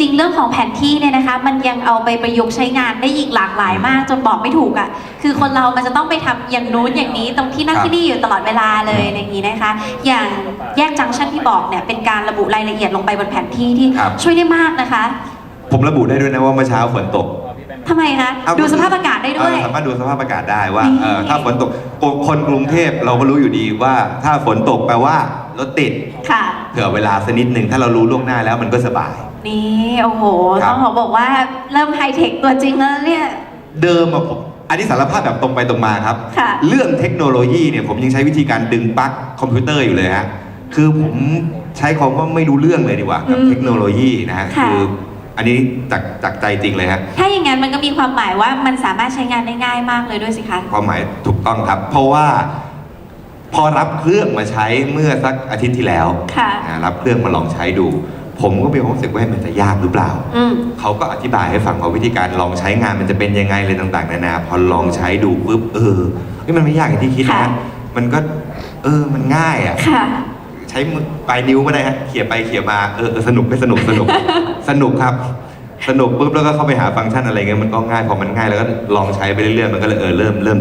ริง ๆ เรื่องของแผนที่เนี่ยนะคะ มันยังเอาไปประยุกต์ใช้งานได้อีกหลากหลายมาก จนบอกไม่ถูกอะ่ะ คือคนเรามันจะต้องไปทำอย่างนู้นอย่างนี้ตรงที่นั่นครับที่นี่อยู่ตลอดเวลาเลยอย่างนี้นะคะ อย่างแยกจังชันที่บอกเนี่ยเป็นการระบุรายละเอียดลงไปบนแผนที่ที่ครับช่วยได้มากนะคะ ผมระบุได้ด้วยนะว่าเมื่อเช้าฝนตกทำไมคะเอ้ดูสภาพอากาศได้ด้วยเออสามารถดูสภาพอากาศได้ว่านี่เออถ้าฝนตกคนกรุงเทพเราก็รู้อยู่ดีว่า ถ้าฝนตกแปลว่ารถติดค่ะเผื่อเวลาสักนิดหนึ่งถ้าเรารู้ล่วงหน้าแล้วมันก็สบาย นี่โอ้โหครัต้บ องขอบอกว่าเริ่มไฮเทคตัวจริงแล้วเนี่ย เดิมอะผมอันนี้สารภาพแบบตรงไปตรงมาครับ ค่ะ เรื่องเทคโนโลยีเนี่ยผมยังใช้วิธีการดึงปลั๊กคอมพิวเตอร์อยู่เลยฮะคือผมใช้คำว่าไม่รู้เรื่องเลยดีกว่ากับอืมเทคโนโลยีนะฮะค่ะ คืออันนี้จากจากใจจริงเลยฮะถ้าอย่างนั้นมันก็มีความหมายว่ามันสามารถใช้งานได้ง่ายมากเลยด้วยสิคะ ความหมายถูกต้องครับ เพราะว่าพอรับเครื่องมาใช้เมื่อสักอาทิตย์ที่แล้วค่ะ อ่ารับเครื่องมาลองใช้ดู ผมก็มีความรู้สึกว่ามันจะยากหรือเปล่า อืม เขาก็อธิบายให้ฟังว่าวิธีการลองใช้งานมันจะเป็นยังไงเลยต่าง ๆ นานาพอลองใช้ดูปุ๊บเออเฮ้ยมันไม่ยากอย่างที่คิดค่ะ นะมันก็ เออมันง่ายอะ ค่ะ ใช้มือปลายนิ้วก็ได้ฮะเขี่ยไปเขี่ยมาเออเออสนุกไม่สนุกสนุก สนุกครับ สนุกปุ๊บแล้วก็เข้าไปหาฟังก์ชันอะไรเงี้ยมันก็ง่ายพอมันง่ายแล้วก็ลองใช้ไปเรื่อยๆมันก็เลยเออเริ่มเริ่ม